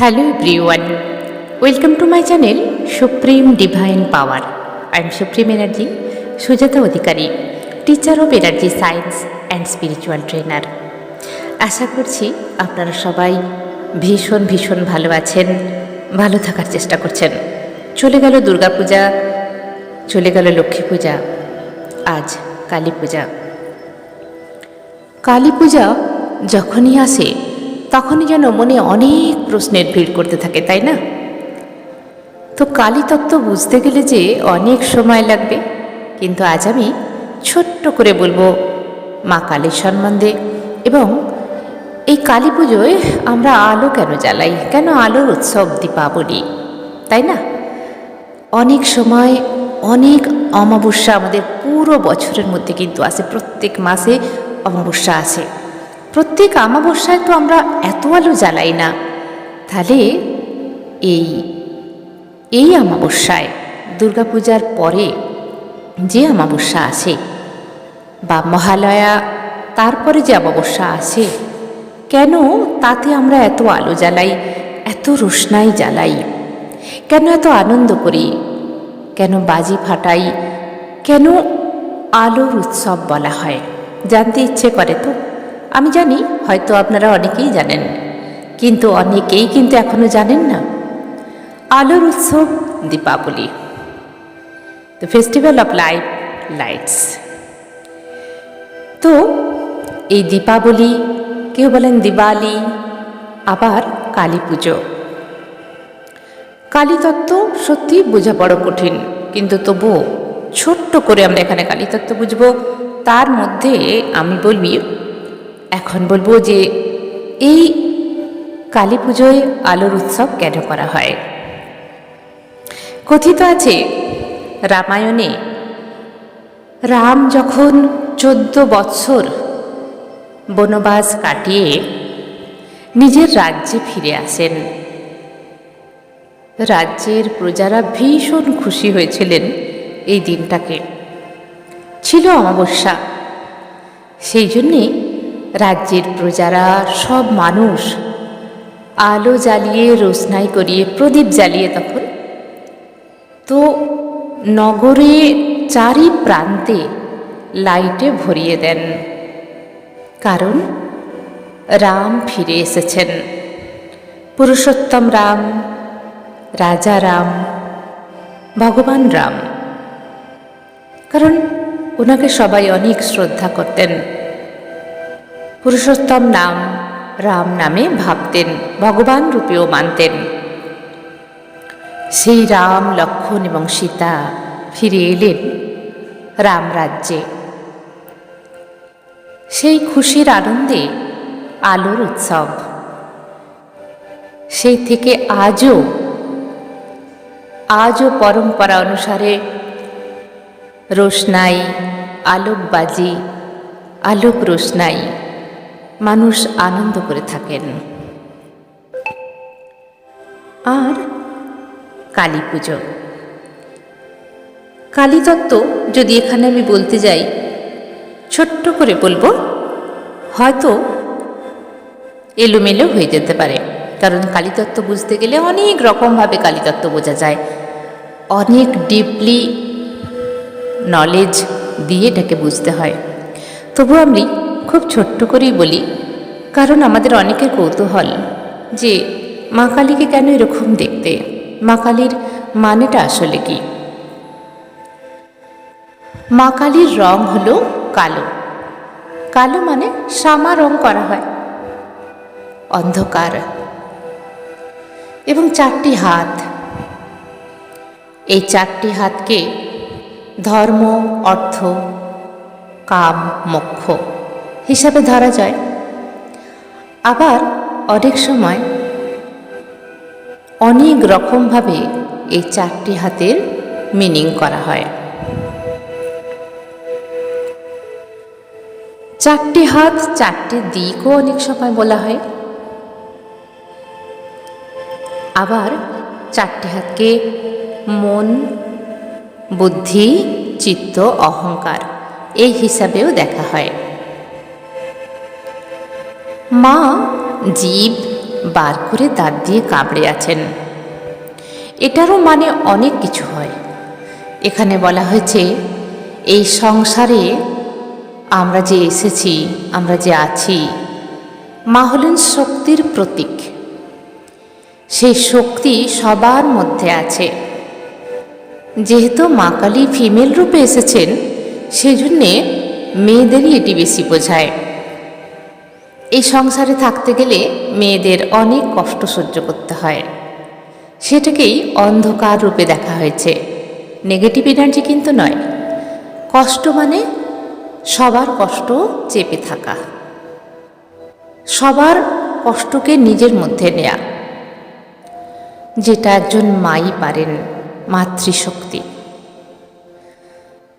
Hello everyone. Welcome to my channel Supreme Divine Power. I am Supreme Energy Sujata Odhikari, teacher of Energy Science and Spiritual Trainer. আশা করছি আপনারা সবাই ভীষণ ভীষণ ভালো আছেন ভালো থাকার চেষ্টা করছেন চলে গেল দুর্গাপূজা চলে গেল লক্ষ্মী পূজা আজ কালী পূজা কালী পূজা যখনই আসে তখনই যেন মনে অনেক প্রশ্নের ভিড় করতে থাকে, তাই না? তো কালী তত্ত্ব বুঝতে গেলে যে অনেক সময় লাগবে, কিন্তু আজ আমি ছোট্ট করে বলব মা কালীর সম্বন্ধে এবং এই কালী পুজোয় আমরা আলো কেন জ্বালাই? কেন আলোর উৎসব দীপাবলি? তাই না? অনেক সময় অনেক অমাবস্যা আমাদের পুরো বছরের মধ্যে কিন্তু আসে, প্রত্যেক মাসে অমাবস্যা আসে। প্রত্যেক আমাবস্যায় তো আমরা এত আলো জ্বালাই না। তাহলে এই এই অমাবস্যায় দুর্গাপূজার পরে যে অমাবস্যা আসে বা মহালয়া, তারপরে যে অমাবস্যা আসে কেন তাতে আমরা এত আলো জ্বালাই, এত রোশনাই জ্বালাই? কেন এত আনন্দ করি? কেন বাজি ফাটাই? কেন আলোর উৎসব বলা হয়? জানতে ইচ্ছে করে তো। আমি জানি, হয়তো আপনারা অনেকেই জানেন। কিন্তু অনেকেই কিন্তু এখনও জানেন না। আলোর উৎসব Deepavali. The festival of light lights তো, এই দীপাবলি, কেউ বলেন দিওয়ালি, আবার কালী পুজো। কালীতত্ত্ব সত্যি বোঝা বড় কঠিন, কিন্তু তবুও ছোট্ট করে আমরা এখানে কালীতত্ত্ব বুঝব। তার মধ্যে আমি বলবি এখন বলব যে এই কালী পুজোয় আলোর উৎসব কেন করা হয়? কথিত আছে, রামায়ণে রাম যখন চোদ্দ বৎসর বনবাস কাটিয়ে নিজের রাজ্যে ফিরে আসেন, রাজ্যের প্রজারা ভীষণ খুশি হয়েছিলেন এই দিনটাকে। ছিল অমাবস্যা, সেই জন্যে রাজ্যের প্রজারা সব মানুষ। আলো জ্বালিয়ে, রোশনাই করিয়ে, প্রদীপ জ্বালিয়ে তখন। তো নগরে চারি প্রান্তে লাইটে ভরিয়ে দেন। কারণ রাম ফিরে এসেছেন। পুরুষোত্তম রাম, রাজা রাম, ভগবান রাম। কারণ ওনাকে সবাই অনেক শ্রদ্ধা করতেন। পুরুষোত্তম নাম, রাম নামে ভাবতেন, ভগবান রূপেও মানতেন। সেই রাম, লক্ষণ এবং সীতা ফিরে এলেন রাম রাজ্যে। সেই খুশির আনন্দে আলোর উৎসব। সেই থেকে আজও আজও পরম্পরা অনুসারে রোশনাই, আলোকবাজি, আলোক রোশনাই। মানুষ আনন্দ করে থাকেন। আর কালী পুজো। কালীতত্ত্ব যদি এখানে আমি বলতে যাই, ছোট্ট করে বলব, হয়তো এলোমেলো হয়ে যেতে পারে। কারণ কালীতত্ত্ব বুঝতে গেলে অনেক রকমভাবে কালীতত্ত্ব বোঝা যায়। অনেক ডিপলি নলেজ দিয়ে এটাকে বুঝতে হয়। তবু আমি খুব ছোট্ট করেই বলি, কারণ আমাদের অনেকের কৌতূহল যে মা কালীকে কেন এরকম দেখতে? মা কালীর মানেটা আসলে কি? মা কালীর রং হলো কালো। কালো মানে সামা রং করা হয়। অন্ধকার। এবং চারটি হাত। এই চারটি হাতকে ধর্ম, অর্থ, কাম, মোক্ষ হিসাবে ধরা যায়। আবার অনেক সময় অনেক রকমভাবে এই চারটি হাতের মিনিং করা হয়। চারটি হাত চারটি দিকও অনেক সময় বলা হয়। আবার চারটি হাতকে মন, বুদ্ধি, চিত্ত, অহংকার এই হিসাবেও দেখা হয়। মা জীব বার করে দাঁত দিয়ে কামড়ে আছেন। এটারও মানে অনেক কিছু হয়। এখানে বলা হয়েছে, এই সংসারে আমরা যে এসেছি, আমরা যে আছি, মা হলেন শক্তির প্রতীক। সেই শক্তি সবার মধ্যে আছে। যেহেতু মা কালী ফিমেল রূপে এসেছেন সেই জন্যে মেয়েদেরই এটি বেশি বোঝায়। এই সংসারে থাকতে গেলে মেয়েদের অনেক কষ্ট সহ্য করতে হয়। সেটাকেই অন্ধকার রূপে দেখা হয়েছে। নেগেটিভ এনার্জি কিন্তু নয়। কষ্ট মানে সবার কষ্ট চেপে থাকা। সবার কষ্টকে নিজের মধ্যে নেয়া। যেটা একজন মাই পারেন, মাতৃশক্তি।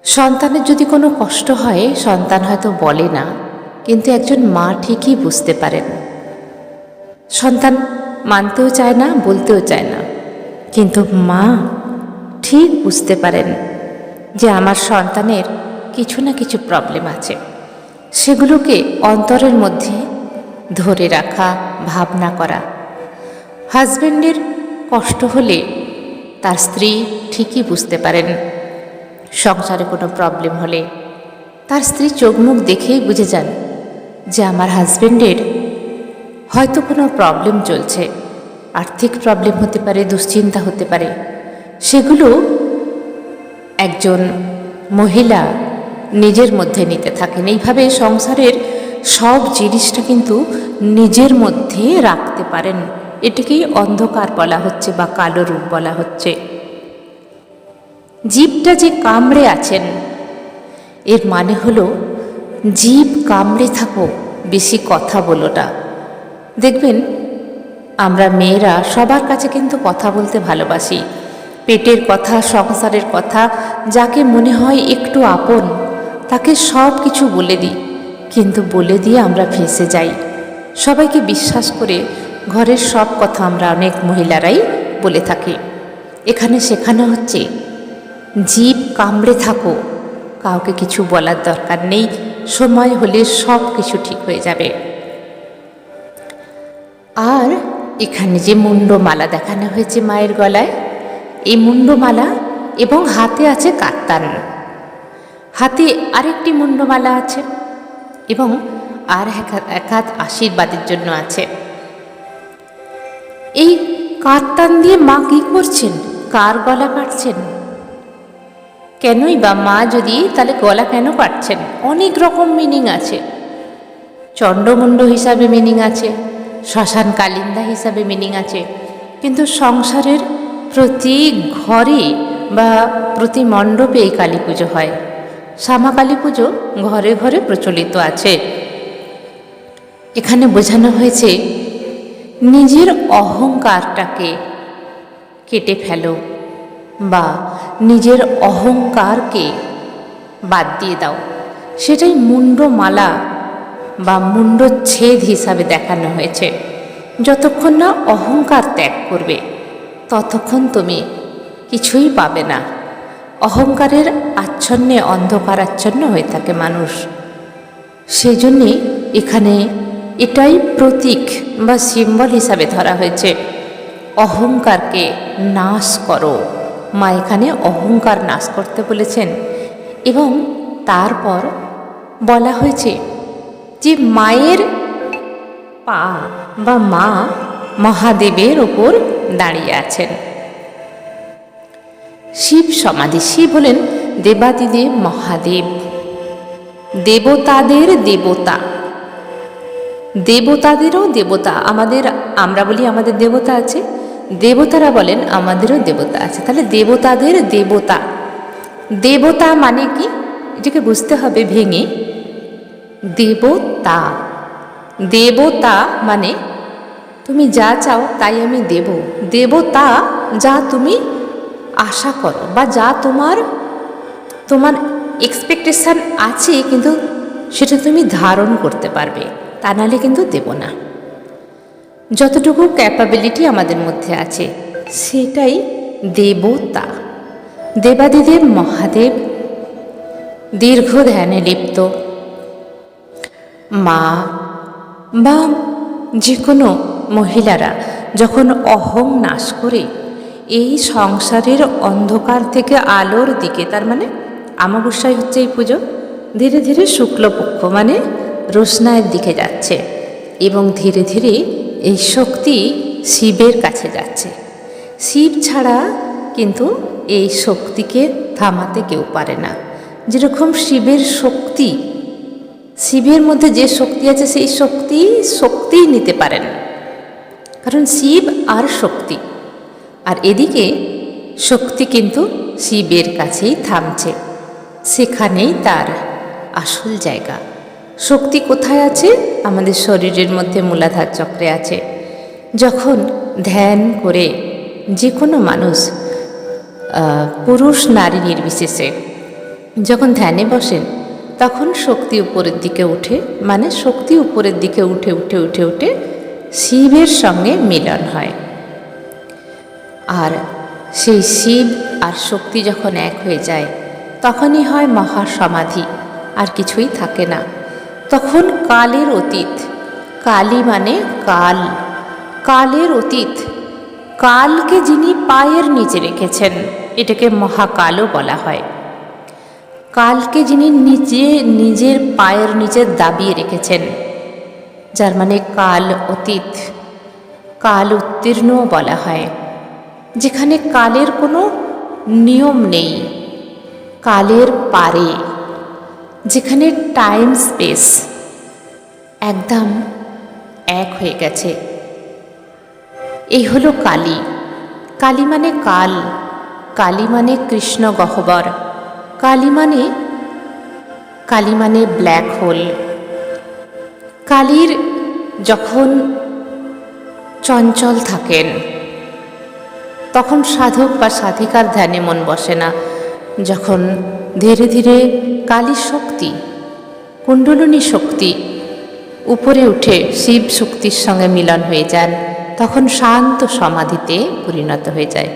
সন্তানের যদি কোনো কষ্ট হয়, সন্তান হয়তো বলে না। কিন্তু একজন মা ঠিকই বুঝতে পারেন। সন্তান মানতেও চায় না, বলতেও চায় না। কিন্তু মা ঠিক বুঝতে পারেন যে আমার সন্তানের কিছু না কিছু প্রবলেম আছে। সেগুলোকে অন্তরের মধ্যে ধরে রাখা, ভাবনা করা। হাজব্যান্ডের কষ্ট হলে তার স্ত্রী ঠিকই বুঝতে পারেন। সংসারে কোনো প্রবলেম হলে তার স্ত্রী চোখ মুখ দেখেই বুঝে যান যে আমার হাজব্যান্ডের হয়তো কোনো প্রবলেম চলছে, আর্থিক প্রবলেম হতে পারে, দুশ্চিন্তা হতে পারে, সেগুলো একজন মহিলা নিজের মধ্যে নিতে থাকেন। এইভাবে সংসারের সব জিনিসটা কিন্তু নিজের মধ্যে রাখতে পারেন। এটিকেই অন্ধকার বলা হচ্ছে বা কালো রূপ বলা হচ্ছে। জীবটা যে কামড়ে আছেন, এর মানে হলো জীব কামড়ে থাকো, বেশি কথা বলো না। দেখবেন, আমরা মেয়েরা সবার কাছে কিন্তু কথা বলতে ভালোবাসি। পেটের কথা, সংসারের কথা, যাকে মনে হয় একটু আপন, তাকে সব কিছু বলে দিই। কিন্তু বলে দিয়ে আমরা ফেঁসে যাই। সবাইকে বিশ্বাস করে ঘরের সব কথা আমরা অনেক মহিলারাই বলে থাকি। এখানে শেখানো হচ্ছে, জীব কামড়ে থাকো, কাউকে কিছু বলার দরকার নেই। সময় হলে সব কিছু ঠিক হয়ে যাবে। আর এখানে যে মুন্ডমালা দেখানো হয়েছে মায়ের গলায়, এই মুন্ডমালা এবং হাতে আছে কাত্তান হাতে আরেকটি মুন্ডমালা আছে এবং আর এক- হাত আশীর্বাদের জন্য আছে। এই কাত্তান দিয়ে মা কি করছেন? কার গলা কাটছেন? কেনই বা মা যদি তাহলে গলা কেন কাটছেন? অনেক রকম মিনিং আছে। চণ্ডমুণ্ড হিসাবে মিনিং আছে, শ্মশান কালিন্দা হিসাবে মিনিং আছে। কিন্তু সংসারের প্রতি ঘরে বা প্রতি মণ্ডপে এই কালী পুজো হয়। শ্যামা কালী পুজো ঘরে ঘরে প্রচলিত আছে। এখানে বোঝানো হয়েছে, নিজের অহংকারটাকে কেটে ফেলো। বা নিজের অহংকারকে বাদ দিয়ে দাও। সেটাই মুন্ডমালা বা মুন্ডচ্ছেদ হিসাবে দেখানো হয়েছে। যতক্ষণ না অহংকার ত্যাগ করবে, ততক্ষণ তুমি কিছুই পাবে না। অহংকারের আচ্ছন্নে অন্ধকার আচ্ছন্ন হয়ে থাকে মানুষ। সেই জন্যে এখানে এটাই প্রতীক বা সিম্বল হিসাবে ধরা হয়েছে। অহংকারকে নাশ করো। মা এখানে অহংকার নাশ করতে বলেছেন এবং তারপর বলা হয়েছে যে মায়ের পা বা মা মহাদেবের ওপর দাঁড়িয়ে আছেন। শিব সমাধি, শিব হলেন দেবাদিদেব মহাদেব, দেবতাদের দেবতা। দেবতাদেরও দেবতা, আমাদের আমরা বলি আমাদের দেবতা আছে দেবতারা বলেন, আমাদেরও দেবতা আছে। তাহলে দেবতাদের দেবতা। দেবতা মানে কি? এটাকে বুঝতে হবে ভেঙে। দেবতা। দেবতা মানে তুমি যা চাও তাই আমি দেব। দেবতা যা তুমি আশা করো বা যা তোমার তোমার এক্সপেকটেশান আছে, কিন্তু সেটা তুমি ধারণ করতে পারবে। তা নাহলে কিন্তু দেব না। যতটুকু ক্যাপাবিলিটি আমাদের মধ্যে আছে, সেটাই দেবতা। দেবাদিদেব, মহাদেব দীর্ঘ ধ্যানে লিপ্ত। মা বা যে কোনো মহিলারা যখন অহং নাশ করে, এই সংসারের অন্ধকার থেকে আলোর দিকে, তার মানে আমাবস্যায় হচ্ছে এই পুজো, ধীরে ধীরে শুক্লপক্ষ মানে রোশনায়ের দিকে যাচ্ছে এবং ধীরে ধীরে এই শক্তি শিবের কাছে যাচ্ছে। শিব ছাড়া কিন্তু এই শক্তিকে থামাতে কেউ পারে না। যেরকম শিবের শক্তি, শিবের মধ্যে যে শক্তি আছে সেই শক্তি শক্তিই নিতে পারেন কারণ শিব আর শক্তি। আর এদিকে শক্তি কিন্তু শিবের কাছেই থামছে। সেখানেই তার আসল জায়গা। শক্তি কোথায় আছে? আমাদের শরীরের মধ্যে মূলাধার চক্রে আছে। যখন ধ্যান করে যে কোনো মানুষ পুরুষ নারী নির্বিশেষে যখন ধ্যানে বসেন, তখন শক্তি উপরের দিকে উঠে মানে শক্তি উপরের দিকে উঠে উঠে উঠে উঠে শিবের সঙ্গে মিলন হয়। আর সেই শিব আর শক্তি যখন এক হয়ে যায়, তখনই হয় মহাসমাধি, আর কিছুই থাকে না। তখন কালের অতীত। কালী মানে কাল। কালের অতীত। কালকে যিনি পায়ের নিচে রেখেছেন, এটাকে মহাকালও বলা হয়। কালকে যিনি নিজে, নিজের পায়ের নিচে দাবিয়ে রেখেছেন, যার মানে কাল অতীত। কাল উত্তীর্ণও বলা হয়। যেখানে কালের কোনো নিয়ম নেই। কালের পারে। যেখানে টাইম স্পেস একদম এক হয়ে গেছে। এই হলো কালী। কালী মানে কাল, কালী মানে কৃষ্ণ গহ্বর, কালী মানে কালী মানে ব্ল্যাক হোল কালীর যখন চঞ্চল থাকেন, তখন সাধক বা সাধিকার ধ্যানে মন বসে না। যখন ধীরে ধীরে কালী শক্তি, কুণ্ডলিনী শক্তি উপরে উঠে শিব শক্তির সঙ্গে মিলন হয়ে যান তখন শান্ত সমাধিতে পরিণত হয়ে যায়।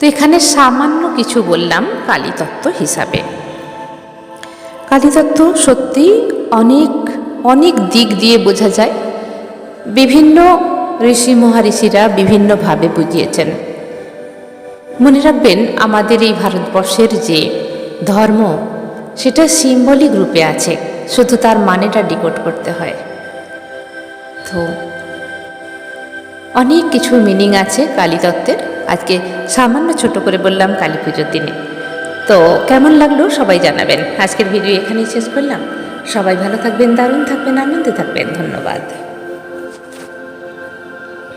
তো এখানে সামান্য কিছু বললাম কালীতত্ত্ব হিসাবে। কালীতত্ত্ব সত্যি অনেক অনেক দিক দিয়ে বোঝা যায়। বিভিন্ন ঋষি মহারিষিরা বিভিন্নভাবে বুঝিয়েছেন। রাখবেন, আমাদের এই ভারতবর্ষের যে ধর্ম, সেটা সিম্বলিক রূপে আছে। শুধু তার মানেটা ডিকোড করতে হয়। তো অনেক কিছু মিনিং আছে কালী তত্ত্বের আজকে সামান্য ছোট করে বললাম কালী পুজোর দিনে। তো কেমন লাগল সবাই জানাবেন। আজকের ভিডিও এখানেই শেষ করলাম। সবাই ভালো থাকবেন, দারুণ থাকবেন, আনন্দে থাকবেন। ধন্যবাদ।